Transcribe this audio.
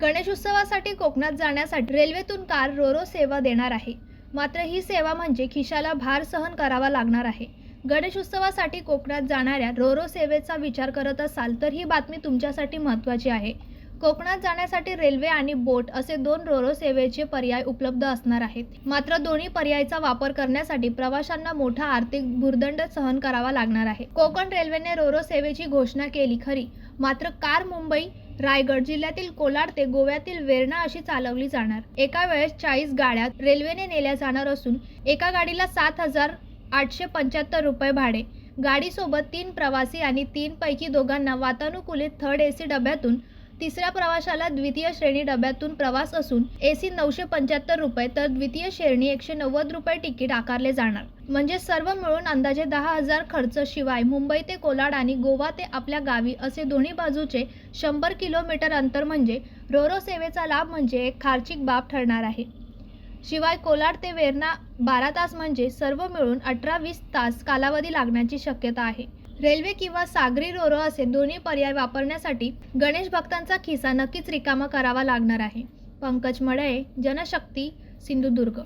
गणेशोत्सवासाठी कोकणात जाण्यासाठी रेल्वेतून कार रोरो सेवा देणार आहे. मात्र ही सेवा म्हणजे खिशाला भार सहन करावा लागणार आहे. गणेशोत्सवासाठी कोकणात जाणाऱ्या रोरो सेवेचा विचार करत असाल तर ही बातमी तुमच्यासाठी महत्त्वाची आहे. कोकणात जाण्यासाठी रेल्वे आणि बोट असे दोन रोरो सेवेचे पर्याय उपलब्ध असणार आहेत. मात्र दोन्ही पर्यायचा वापर करण्यासाठी प्रवाशांना मोठा आर्थिक भुर्दंड सहन करावा लागणार आहे. कोकण रेल्वेने रोरो सेवेची घोषणा केली खरी. मात्र कार मुंबई रायगड जिल्ह्यातील कोलाड ते गोव्यातील वेरणा अशी चालवली जाणार. एका वेळेस चाळीस गाड्या रेल्वेने नेल्या जाणार असून एका गाडीला सात हजार आठशे पंच्याहत्तर रुपये भाडे. गाडीसोबत तीन प्रवासी आणि तीन पैकी दोघांना वातानुकूलित थर्ड एसी डब्यातून तिसऱ्या प्रवाशाला द्वितीय श्रेणी डब्यातून प्रवास असून एसी नऊशे पंच्याहत्तर रुपये तर द्वितीय श्रेणी एकशे नव्वद रुपये तिकीट आकारले जाणार. म्हणजे सर्व मिळून अंदाजे दहा हजार खर्च शिवाय मुंबई ते कोलाड आणि गोवा ते आपल्या गावी असे दोन्ही बाजूचे शंभर किलोमीटर अंतर म्हणजे रोरो सेवेचा लाभ म्हणजे एक खार्चिक बाब ठरणार आहे. शिवाय कोलाड ते वेरना बारा तास म्हणजे सर्व मिळून अठरा वीस तास कालावधी लागण्याची शक्यता आहे. रेल्वे किंवा सागरी रोरो असे दोन्ही पर्याय वापरण्यासाठी गणेश भक्तांचा खिसा नक्कीच रिकामा करावा लागणार आहे. पंकज मडळे जनशक्ती सिंधुदुर्ग.